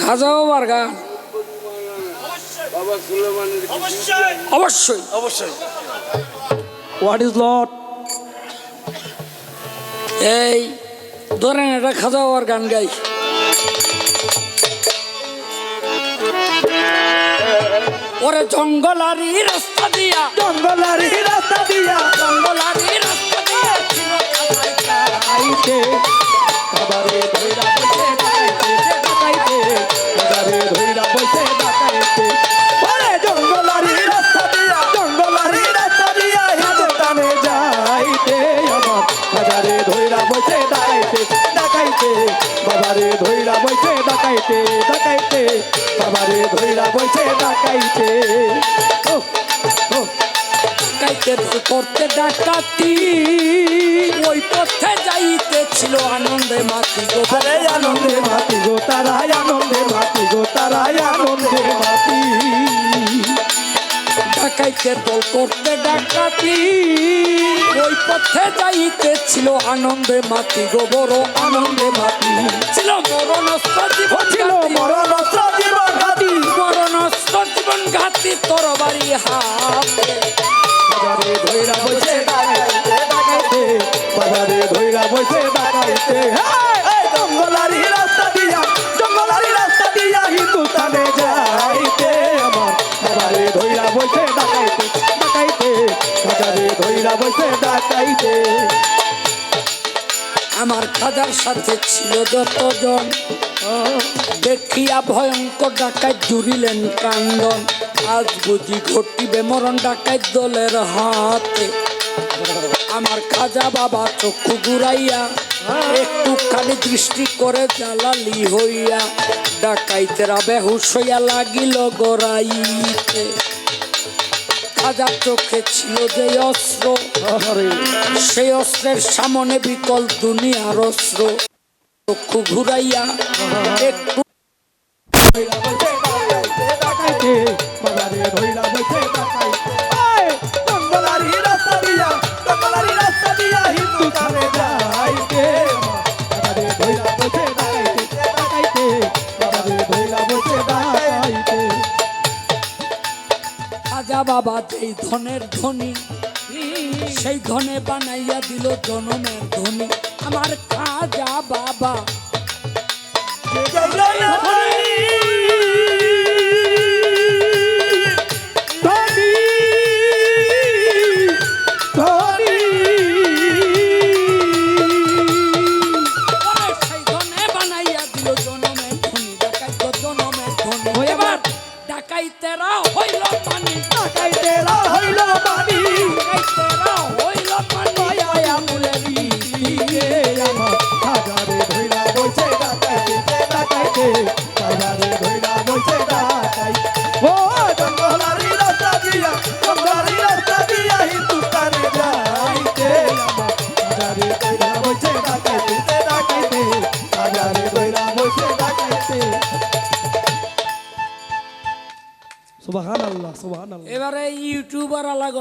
খাজা বাবার গান অবশ্যই। অবশ্যই। হোয়াট ইজ লট এই ধরেন এটা খাজা বাবার গান গাই। ওরে জঙ্গলারি রাস্তা দিয়া। জঙ্গলারি রাস্তা দিয়া। জঙ্গলারি রাস্তা ডাকাইতে বাবারে ধৈরা বইছে ডাকাইতে ডাকাইতে। বাবারে ধৈরা বইছে ডাকাইতে। ও ও। ডাকাইতে করতে ডাকাতি ওই পথে যাইতে ছিল আনন্দে মাতি গো আনন্দে মাতি গো ডাকাইতে দল করতে ডাকাতি। ওই পথে যাইতে ছিল আনন্দে মাতি গো বড় আনন্দে মাতি ছিল মরণস্ত জীবন ছিল ঘাতি, জীবন ঘাতি। মরণস্ত জীবন ঘাতি তোর বাড়ি হাতে। বাবারে ধইরা বসে ডাকাইতে ডাকাইতে বাবারে ধইরা বসে ডাকাইতে হেই, এই জঙ্গলারি রাস্তা দিয়া জঙ্গলারি রাস্তা দিয়া হিন্দুস্তানে যাইতে আমার। বাবারে ধইরা বসে ডাকাইতে ডাকাইতে বাবারে বসে ডাকাইতে। আমার খাজার সাথে ছিল যতজন। দেখিয়া ভয়ঙ্কর ডাকাত জুড়িলেন কান্দন। আজ বুঝি ঘটিবে মরণ ডাকাত দলের হাতে। আমার খাজা বাবা চক্ষু ঘুরাইয়া একটু খালি দৃষ্টি করে জ্বালালি হইয়া ডাকাইতেরা বেহুশ হইয়া লাগিল গড়াইতে। খাজার চোখে ছিল যে অস্ত্র। সেই অস্ত্রের সামনে বিকল দুনিয়ার অস্ত্র। চক্ষু ঘুরাইয়া একটু বাবা যেই ধনের ধনী সেই ধনে বানাইয়া দিল জনমের ধনী। আমার খাজা বাবা ডাকাইতেরা হইল পানি ডাকাইতে হইল বাণী সুবহানাল্লাহ সুবহানাল্লাহ। এবারে ইউটিউবার আলাগ